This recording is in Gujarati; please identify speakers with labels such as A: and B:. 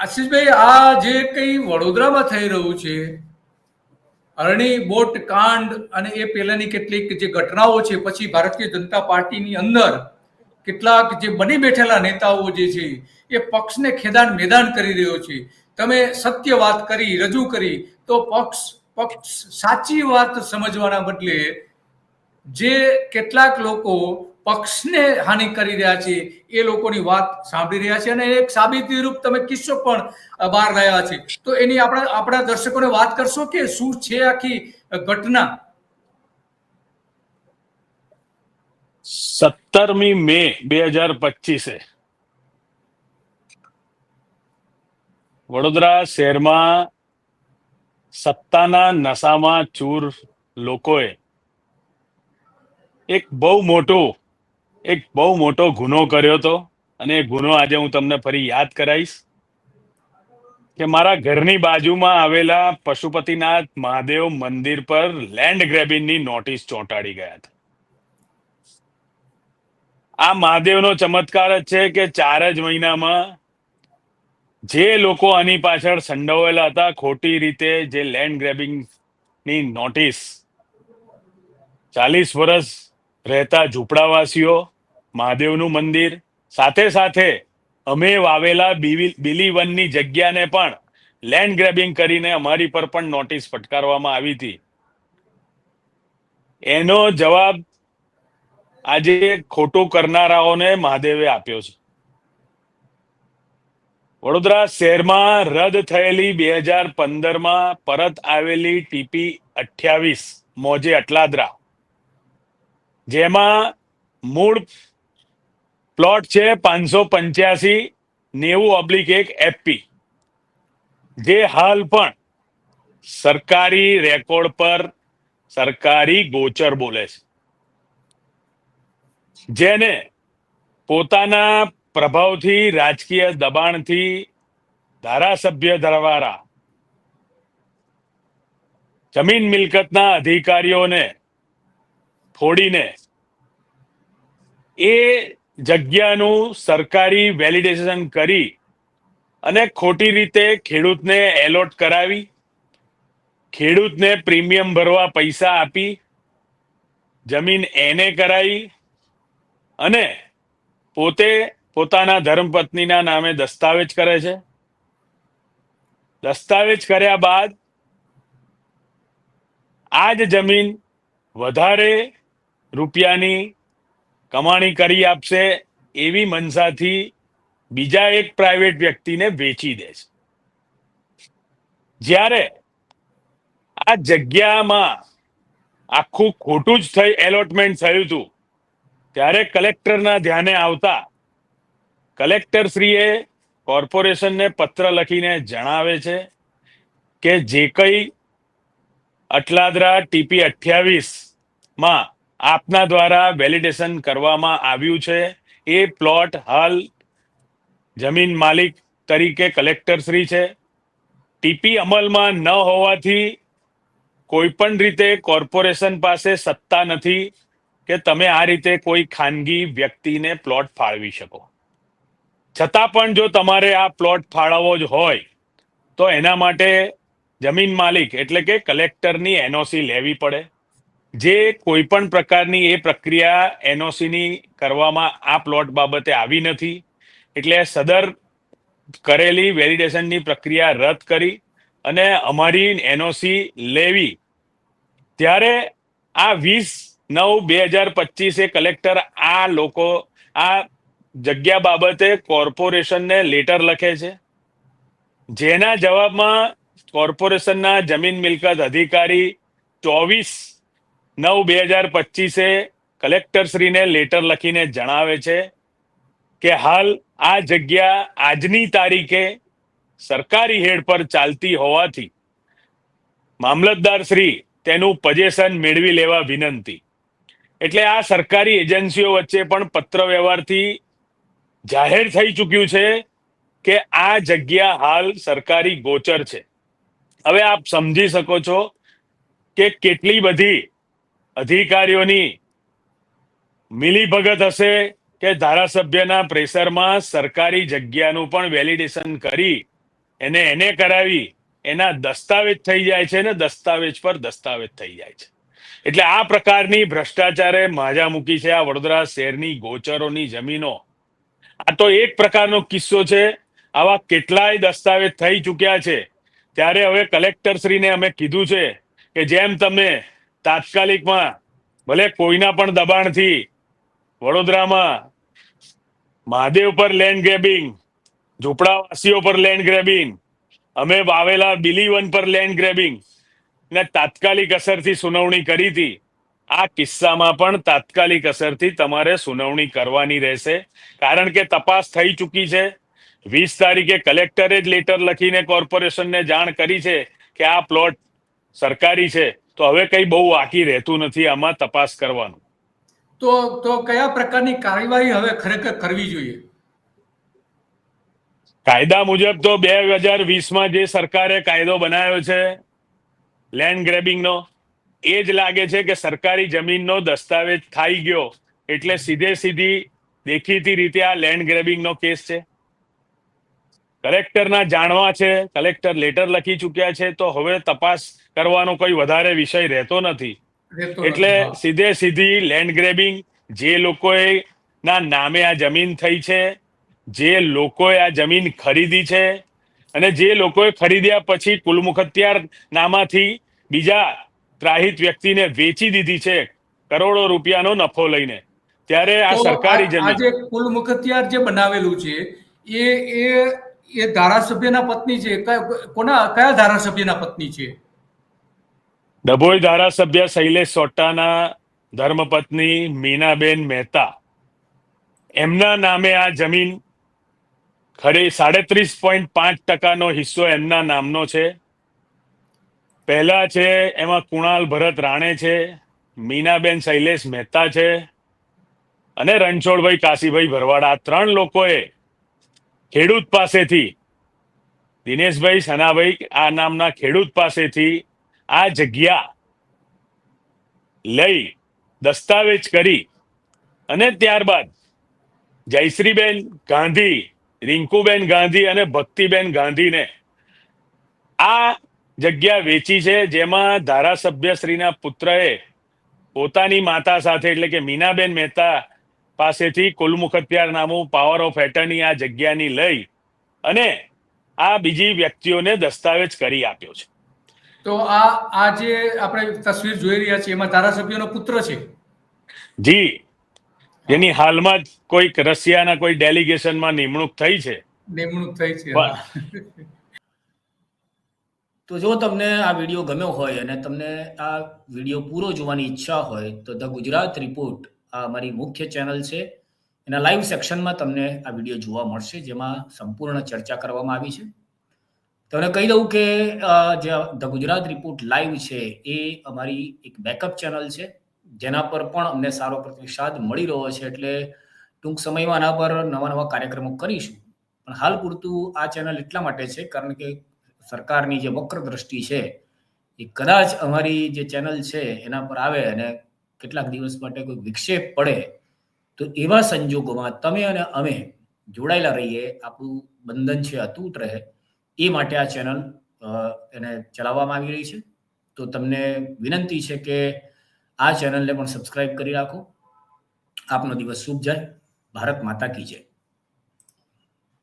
A: આશીષભાઈ, આ જે કંઈ વડોદરામાં થઈ રહ્યું છે, અરણી, બોટ, કાંડ અને એ પહેલાની કેટલીક જે ઘટનાઓ છે, પછી ભારતીય જનતા પાર્ટીની અંદર કેટલાક જે બની બેઠેલા નેતાઓ જે છે, એ પક્ષને ખેદાન મેદાન કરી રહ્યો છે. તમે સત્ય વાત કરી, રજૂ કરી, તો પક્ષ પક્ષ સાચી વાત સમજવાના બદલે જે કેટલાક લોકો પક્ષને હાનિ કરી રહ્યા છે, એ લોકોની વાત સાંભળી રહ્યા છે અને એક સાબિતી રૂપ તમે કિસ્સો પણ બહાર લાવ્યા છે. તો એની આપણા આપણા દર્શકોને વાત કરશો કે શું છે આખી ઘટના?
B: સત્તરમી મે બે હજાર પચીસે. વડોદરા શહેરમાં સત્તાના નશામાં ચૂર લોકોએ એક બહુ મોટો એક બહુ મોટો ગુનો કર્યો હતો અને એ ગુનો આજે હું તમને ફરી યાદ કરાવીશ કે મારા ઘરની બાજુમાં આવેલા પશુપતિનાથ મહાદેવ મંદિર પર લેન્ડ ગ્રેબિંગની નોટિસ ચોંટાડી ગયા હતા. આ મહાદેવનો ચમત્કાર જ છે કે ચાર જ મહિનામાં જે લોકો આની પાછળ સંડોવાયેલા હતા, ખોટી રીતે જે લેન્ડ ગ્રેબિંગની નોટિસ ચાલીસ વર્ષ રહેતા ઝૂંપડાવાસીઓ, મહાદેવનું મંદિર, સાથે સાથે અમે વાવેલા બિલીવનની જગ્યાને પણ લેન્ડ ગ્રેબિંગ કરીને અમારી પર પણ નોટિસ ફટકારવામાં આવી હતી. એનો જવાબ આજે ખોટું કરનારાઓને મહાદેવે આપ્યો છે. વડોદરા શહેરમાં રદ થયેલી બે હજાર પંદરમાં પરત આવેલી ટીપી અઠ્યાવીસ, મોજે અટલાદરા. જેમાં મૂળ પ્લોટ છે પાંચસો પંચ્યાસી, નેવું ઓબ્લિક એક એફપી જે હાલ પણ સરકારી રેકોર્ડ પર સરકારી ગોચર બોલે છે. જેને પોતાના પ્રભાવથી, રાજકીય દબાણથી ધારાસભ્ય દ્વારા જમીન મિલકતના અધિકારીઓને ફોડીને એ જગ્યાનું સરકારી વેલિડેશન કરી અને ખોટી રીતે ખેડૂતને એલોટ કરાવી, ખેડૂતને પ્રીમિયમ ભરવા પૈસા આપી, જમીન એને કરાવી અને પોતે પોતાના ધર્મપત્નીના નામે દસ્તાવેજ કરે છે. દસ્તાવેજ કર્યા બાદ આ જ જમીન વધારે રૂપિયાની કમાણી કરી આપશે એવી મનસાથી બીજા એક પ્રાઇવેટ વ્યક્તિને વેચી દે છે. જ્યારે આ જગ્યામાં આખું ખોટું જ થઈ એલોટમેન્ટ થયું હતું, ત્યારે કલેક્ટરના ધ્યાને આવતા કલેક્ટર શ્રીએ કોર્પોરેશનને પત્ર લખીને જણાવે છે કે જે કંઈ અટલાદરા ટીપી અઠ્યાવીસમાં આપના દ્વારા વેલિડેશન કરવામાં આવ્યું છે. એ પ્લોટ હાલ જમીન માલિક તરીકે કલેક્ટર શ્રી છે. ટીપી અમલમાં ન હોવાથી કોઈ પણ રીતે કોર્પોરેશન પાસે સત્તા નથી કે તમે આ રીતે કોઈ ખાનગી વ્યક્તિને પ્લોટ ફાળવી શકો. છતાં પણ જો તમારે આ પ્લોટ ફાળવવો જ હોય, તો એના માટે જમીન માલિક એટલે કે કલેક્ટરની એનઓસી લેવી પડે. જે કોઈ પણ પ્રકારની એ પ્રક્રિયા એનઓસીની કરવામાં આ પ્લોટ બાબતે આવી નથી, એટલે સદર કરેલી વેલિડેશનની પ્રક્રિયા રદ કરી અને અમારી એનઓસી લેવી. ત્યારે આ વીસ નવ બે હજાર પચીસે કલેક્ટર આ લોકો, આ જગ્યા બાબતે કોર્પોરેશનને લેટર લખે છે. જેના જવાબમાં કોર્પોરેશનના જમીન મિલકત અધિકારી ચોવીસ નવ બે હજાર પચીસે કલેક્ટરશ્રીને લેટર લખીને જણાવે છે કે હાલ આ જગ્યા આજની તારીખે સરકારી હેડ પર ચાલતી હોવાથી મામલતદાર શ્રી તેનું પજેશન મેળવી લેવા વિનંતી. એટલે આ સરકારી એજન્સીઓ વચ્ચે પણ પત્ર વ્યવહારથી જાહેર થઈ ચૂક્યું છે કે આ જગ્યા હાલ સરકારી ગોચર છે. હવે આપ સમજી શકો છો કે કેટલી બધી અધિકારીઓની મિલીભગત હશે કે ધારાસભ્યના પ્રેશરમાં સરકારી જગ્યાનું પણ વેલિડેશન કરી એને એને કરાવી એના દસ્તાવેજ થઈ જાય છે ને દસ્તાવેજ પર દસ્તાવેજ થઈ જાય છે. એટલે આ પ્રકારની ભ્રષ્ટાચારે માજા મૂકી છે આ વડોદરા શહેરની ગોચરોની જમીનો. આ તો એક પ્રકારનો કિસ્સો છે. આવા કેટલાય દસ્તાવેજ થઈ ચૂક્યા છે. ત્યારે હવે કલેક્ટરશ્રીને અમે કીધું છે કે જેમ તમે તાત્કાલિકમાં, ભલે કોઈના પણ દબાણથી, વડોદરામાં, મહાદેવ પર લેન્ડ ગ્રેબિંગ ઝૂંપડાવાસીઓ પર લેન્ડ ગ્રેબિંગ અમે વાવેલા બિલીવન પર લેન્ડ ગ્રેબિંગ ને તાત્કાલિક અસરથી સુનાવણી કરી હતી. આ કિસ્સામાં પણ તાત્કાલિક અસરથી તમારે સુનાવણી કરવાની રહેશે. કારણ કે તપાસ થઈ ચૂકી છે. વીસ તારીખે કલેક્ટરે જ લેટર લખીને કોર્પોરેશનને જાણ કરી છે કે આ પ્લોટ સરકારી છે. તો હવે કઈ બહુ બાકી રહેતું નથી આમાં તપાસ કરવાનું.
A: તો તો કયા પ્રકારની કાર્યવાહી હવે ખરેખર કરવી જોઈએ?
B: કાયદા મુજબ તો બે હજાર વીસમાં જે સરકારે કાયદો બનાવ્યો છે લેન્ડ ગ્રેબિંગનો એ જ લાગે છે કે સરકારી જમીનનો દસ્તાવેજ થઈ ગયો એટલે સીધે સીધી દેખીતી રીતે આ લેન્ડ ગ્રેબિંગનો કેસ છે. કલેક્ટરના જાણવા છે કલેક્ટર લેટર લખી ચૂક્યા છે તો હવે તપાસ કરવાનો કોઈ વધારે વિષય રહેતો નથી. એટલે સીધે સીધી લેન્ડ ગ્રેબિંગ જે લોકોએ ના નામે આ જમીન થઈ છે જે લોકોએ આ જમીન ખરીદી છે અને જે લોકોએ ખરીદ્યા પછી કુલમુખત્યાર નામાથી બીજા ત્રાહિત વ્યક્તિને વેચી દીધી છે કરોડો રૂપિયાનો નફો લઈને. ત્યારે આ સરકારી જમીન
A: આજે કુલમુખત્યાર જે બનાવેલું છે એ એ એ ધારાસભ્યના પત્ની છે. કોના, કયા ધારાસભ્યના પત્ની છે?
B: ડભોઈ ધારાસભ્ય શૈલેષ સોટાના ધર્મપત્ની મીનાબેન મહેતા. એમના નામે આ જમીન ખરી સાડત્રીસ પોઈન્ટ પાંચ ટકાનો હિસ્સો એમના નામનો છે. પહેલા છે, એમાં કુણાલ ભરત રાણે છે, મીનાબેન શૈલેષ મહેતા છે અને રણછોડભાઈ કાશીભાઈ ભરવાડ. આ ત્રણ લોકોએ ખેડૂત પાસેથી, દિનેશભાઈ સનાભાઈ આ નામના ખેડૂત પાસેથી આ જગ્યા લઈ દસ્તાવેજ કરી અને ત્યારબાદ જયશ્રીબેન ગાંધી, રિંકુબેન ગાંધી અને ભક્તિબેન ગાંધીને આ જગ્યા વેચી છે, જેમાં ધારાસભ્યશ્રીના પુત્રએ પોતાની માતા સાથે, એટલે કે મીનાબેન મહેતા પાસેથી કુલમુખત્યાર નામું પાવર ઓફ એટર્ની આ જગ્યાની લઈ અને આ બીજી વ્યક્તિઓને દસ્તાવેજ કરી આપ્યો છે.
A: તો આ આ જે આપણે તસવીર જોઈ રહ્યા છીએ એમાં ધારાસભ્યનો પુત્ર છે?
B: જી. જેની હાલમાં જ કોઈક રશિયાના કોઈ ડેલિગેશનમાં નિમણૂક થઈ છે.
A: નિમણૂક થઈ છે
C: તો જો તમને આ વીડિયો ગમ્યો હોય અને તમને આ વીડિયો પૂરો જોવાની ઈચ્છા હોય તો ધ ગુજરાત રિપોર્ટ આ અમારી મુખ્ય ચેનલ છે. એના લાઈવ સેક્શનમાં તમને આ વીડિયો જોવા મળશે, જેમાં સંપૂર્ણ ચર્ચા કરવામાં આવી છે. તમને કહી દઉં કે જે ધ ગુજરાત રિપોર્ટ લાઈવ છે, એ અમારી એક બેકઅપ ચેનલ છે, જેના પર પણ અમને સારો પ્રતિસાદ મળી રહ્યો છે, એટલે ટૂંક સમયમાં આના પર નવા નવા કાર્યક્રમો કરીશું. પણ હાલ પૂરતું આ ચેનલ એટલા માટે છે, કારણ કે સરકારની જે વક્ર દ્રષ્ટિ છે, એ કદાચ અમારી જે ચેનલ છે, એના પર આવે અને કેટલાક દિવસ માટે કોઈ વિક્ષેપ પડે, તો એવા સંજોગોમાં તમે અને અમે જોડાયેલા રહીએ, આપણું બંધન છે અતૂટ રહે, એ માટે આ ચેનલ એને ચલાવવામાં આવી રહી છે. તો તમને વિનંતી છે કે આ ચેનલને પણ સબસ્ક્રાઇબ કરી રાખો. આપનો દિવસ શુભ જાય. ભારત માતા કી જય.